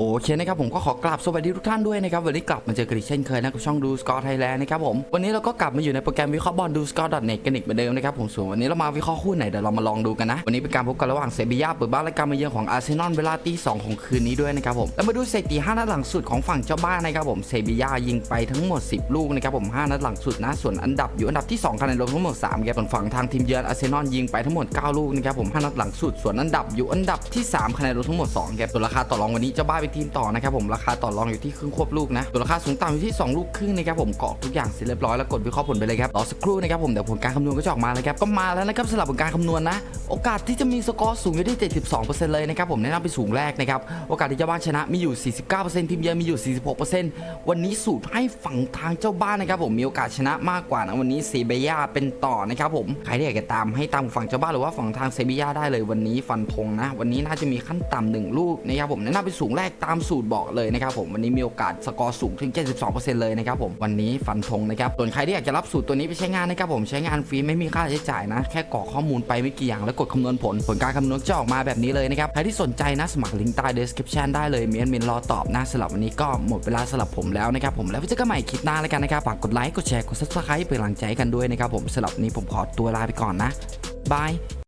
โอเคนะครับผมก็ขอกราบสวัสดีทุกท่านด้วยนะครับวันนี้กลับมาเจอกันอีกเช่นเคยนะกับช่องดูสกอร์ไทยแลนด์นะครับผมวันนี้เราก็กลับมาอยู่ในโปรแกรมวิเคราะห์บอลดูสกอร์ .net กันอีกเหมือนเดิมนะครับผมส่วนวันนี้เรามาวิเคราะห์คู่ไหนเดี๋ยวเรามาลองดูกันนะ วันนี้เป็นการพบกันระหว่างเซบียาเปิดบ้านและการมาเยือนของอาร์เซนอลเวลาตีสองของคืนนี้ด้วยนะครับผมแล้วมาดูสถิติ5นัดหลังสุดของฝั่งเจ้าบ้านนะครับผมเซบียายิงไปทั้งหมด 10 ลูกนะครับผม5นัดหลังสุดนะส่วนอันดับอยู่อันดับที่2คะแนนรวมทั้งหมด3ครับส่วนฝั่งทางทีมเยือนอาร์เซนอลยิงไปทั้งหมด 9 ลูกนะครับผม5นัดหลังสุดส่วนอันดับอยู่อันดับที่3คะแนนรวมทั้งหมด2ครับส่วนราคาต่อรองวันนี้เจ้าบ้านเป็นทีมต่อนะครับผมราคาต่อรองอยู่ที่ครึ่งควบลูกนะส่วนราคาสูงต่ำอยู่ที่ 2 ลูกครึ่งนะครับผมเกรอกทุกอย่างเสร็จเรียบร้อยแล้วกดวิเคราะห์ผลไปเลยครับรอสักครู่นะครับผมเดี๋ยวผลการคำนวณก็จะออกมาแล้วครับก็มาแล้วนะครับสำหรับผลการคำนวณนะ โอกาสที่จะมีสกอร์สูงอยู่ที่ 72%เลยนะครับผมแนะนำไปสูงแรกนะครับโอกาสที่เจ้าบ้านชนะมีอยู่ 49%ทีมเยือนมีอยู่ 46%วันนี้สูตรให้ฝั่งทางเจ้าบ้านนะครับผมมีโอกาสชนะมากกว่านะวันนี้เซเบียเป็นต่อนะครับผมใครที่อยากจะตามให้ตามฝั่งเจ้าบ้านหรือว่าฝั่งทางเซเบียาได้เลยวันนี้ฟันธงนะ วันนี้น่าจะมีขั้นต่ำหนึ่งลูกนะครับผมแนะนำไปสูงแรกตามสูตรบอกเลยนะครับผมวันนี้มีโอกาสสกอร์สูงถึง 72%เลยนะครับผมวันนี้ฟันธงนะครับส่วนใครที่อยากจะรับสูตรตัวนี้ไปใช้งานนะครับผมใช้งานฟรีไม่มีค่าใช้จ่ายนะ แค่กรอกข้อมูลไปไม่กี่อย่างแล้วกดคำนวณผล ผลการคำนวณจะออกมาแบบนี้เลยนะครับใครที่สนใจนะสมัครลิงก์ใต้ description ได้เลยเมียนเมียนรอตอบนะสำหรับวันนี้ก็หมดเวลาสำหรับผมแล้วนะครับผมแล้วไว้เจอกันใหม่คลิปหน้าแล้วกันนะครับฝากกดไลค์กดแชร์กด subscribe เป็นกำลังใจกันด้วยนะครับผมสำหรับนี้ผมขอตัวลาไปก่อนนะบาย